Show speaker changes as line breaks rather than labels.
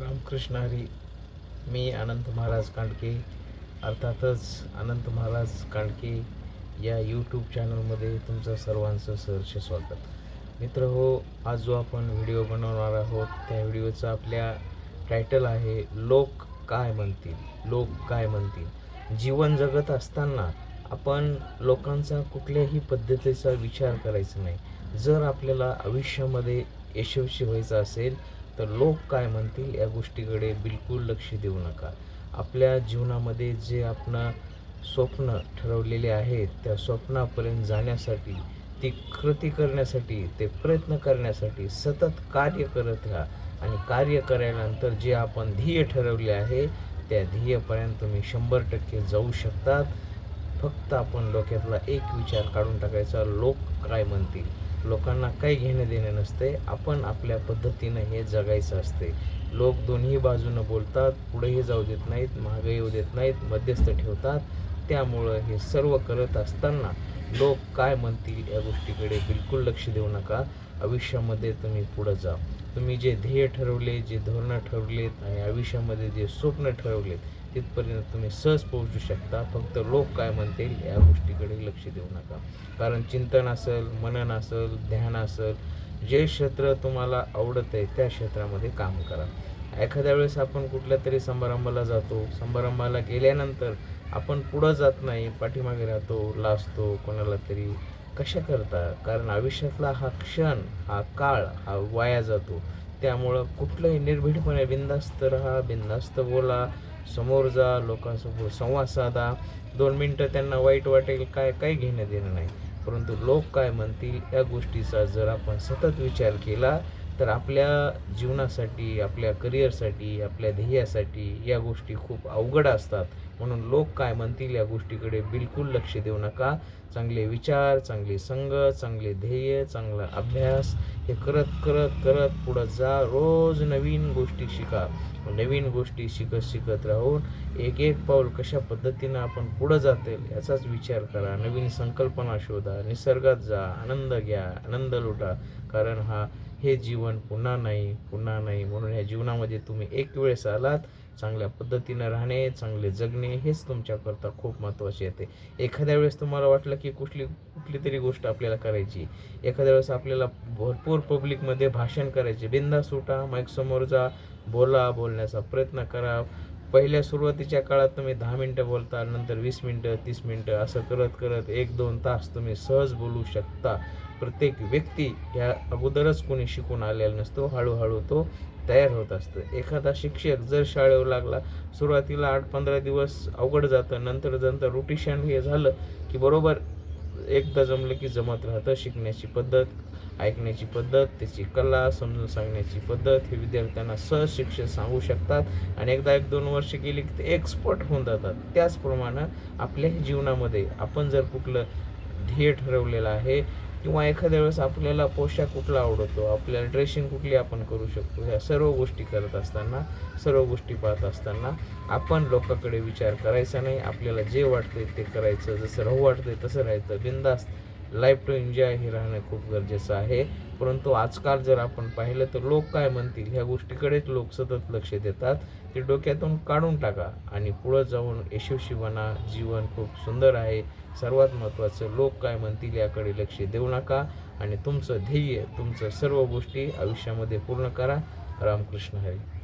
रामकृष्ण हरी मी अनंत महाराज कांडके अर्थातच अनंत महाराज कांडके या यूट्यूब चॅनलमध्ये तुमचं सर्वांचं सहर्ष स्वागत. मित्र हो आज जो आपण व्हिडिओ बनवणार आहोत त्या व्हिडिओचं आपल्या टायटल आहे लोक काय म्हणतील? लोक काय म्हणतील? जीवन जगत असताना आपण लोकांचा कुठल्याही पद्धतीचा विचार करायचा नाही. जर आपल्याला आयुष्यामध्ये यशस्वी व्हायचं असेल तर लोक काय म्हणतील या गोष्टीकडे बिलकुल लक्ष देऊ नका. आपल्या जीवनामध्ये जे आपण स्वप्न ठरवलेले आहेत त्या स्वप्नापर्यंत जाण्यासाठी ती कृती करण्यासाठी ते प्रयत्न करण्यासाठी सतत कार्य करत राहा. आणि कार्य करायनंतर जे आपण ध्येय ठरवले आहे त्या ध्येयपर्यंत तुम्ही शंभर टक्के जाऊ शकतात. फक्त आपण डोक्यातला एक विचार काढून टाकायचा लोक काय म्हणतील? लोकांना काही घेणं देणं नसते. आपण आपल्या पद्धतीनं हे जगायचं असते. लोक दोन्ही बाजूनं बोलतात पुढेही जाऊ देत नाहीत मागे येऊ देत नाहीत मध्यस्थ ठेवतात. त्यामुळं हे सर्व करत असताना लोक काय म्हणतील या गोष्टीकडे बिलकुल लक्ष देऊ नका. आयुष्यामध्ये तुम्ही पुढं जा. तुम्ही जे ध्येय ठरवले जे धोरणं ठरवलेत आणि आयुष्यामध्ये जे स्वप्न ठरवलेत तिथपर्यंत तुम्ही सहज पोहोचू शकता. फक्त लोक काय म्हणतील या गोष्टीकडे लक्ष देऊ नका. कारण चिंतन असेल मनन असेल ध्यान असेल जे क्षेत्र तुम्हाला आवडत आहे त्या क्षेत्रामध्ये काम करा. एखाद्या वेळेस आपण कुठल्या तरी समारंभाला जातो. समारंभाला गेल्यानंतर आपण पुढं जात नाही. पाठीमागे राहतो लाजतो कोणाला तरी कशा करता? कारण आयुष्यातला हा क्षण हा काळ हा वाया जातो. त्यामुळं कुठलंही निर्भीडपणे बिंदास्त राहा बिंदास्त बोला समोर जा लोकांसमोर संवाद साधा. दोन मिनटं त्यांना वाईट वाटेल काय काही घेणं देणं नाही. परंतु लोक काय म्हणतील या गोष्टीचा जर आपण सतत विचार केला तर आपल्या जीवनासाठी आपल्या करिअरसाठी आपल्या ध्येयासाठी या गोष्टी खूप अवघड असतात. म्हणून लोक काय म्हणतील या गोष्टीकडे बिलकुल लक्ष देऊ नका. चांगले विचार चांगली संग चांगले ध्येय चांगला अभ्यास हे करत करत करत पुढं जा. रोज नवीन गोष्टी शिका. नवीन गोष्टी शिकत शिकत राहून एक एक पाऊल कशा पद्धतीनं आपण पुढं जातील याचाच विचार करा. नवीन संकल्पना शोधा. निसर्गात जा. आनंद घ्या. आनंद लुटा. कारण हा हे जीवन पुन्हा नाही पुन्हा नाही म्हणून ह्या जीवनामध्ये तुम्ही एक वेळेस आलात चांगल्या पद्धतीनं राहणे चांगले जगणे हेच तुमच्याकरता खूप महत्त्वाचे येते एखाद्या वेळेस तुम्हाला वाटलं की कुठली कुठली तरी गोष्ट आपल्याला करायची एखाद्या वेळेस आपल्याला भरपूर पब्लिकमध्ये भाषण करायचे बिंदा सुटा माईक समोर जा बोला बोलण्याचा प्रयत्न करा पहिल्या सुरुवातीच्या काळात तुम्ही दहा मिनटं बोलता नंतर वीस मिनटं तीस मिनटं असं करत करत एक दोन तास तुम्ही सहज बोलू शकता. प्रत्येक व्यक्ती ह्या अगोदरच कोणी शिकून आलेला नसतो हळूहळू तो तयार होत असतं. एखादा शिक्षक जर शाळेवर लागला सुरुवातीला आठ पंधरा दिवस अवघड जातं नंतर नंतर रुटिशन हे झालं की बरोबर एकदा जमलं की जमत राहतं शिकण्याची पद्धत ऐकण्याची पद्धत त्याची कला समजून सांगण्याची पद्धत. हे विद्यार्थ्यांना सहज शिक्षक सांगू शकतात आणि एकदा एक दोन वर्ष गेली की ते एक्सपर्ट होऊन जातात. त्याचप्रमाणे आपल्या जीवनामध्ये आपण जर कुठलं ध्येय ठरवलेलं आहे किंवा एखाद्या वेळेस आपल्याला पोशाख कुठला आवडतो आपल्याला ड्रेसिंग कुठली आपण करू शकतो ह्या सर्व गोष्टी करत असताना सर्व गोष्टी पाहत असताना आपण लोकांकडे विचार करायचा नाही. आपल्याला जे वाटतंय ते करायचं जसं राहू वाटतंय तसं राहायचं. बिंदास्त लाईफ टू एन्जॉय हे राहणं खूप गरजेचं आहे. परंतु आजकाल जर आपण पाहिलं तर लोक काय म्हणतील? ह्या गोष्टीकडेच लोक सतत लक्ष देतात. ते डोक्यातून काढून टाका आणि पुढं जाऊन यशस्वी बना जीवन खूप सुंदर आहे. सर्वात महत्त्वाचं लोक काय म्हणतील याकडे लक्ष देऊ नका आणि तुमचं ध्येय तुमचं सर्व गोष्टी आयुष्यामध्ये पूर्ण करा. रामकृष्ण हरी.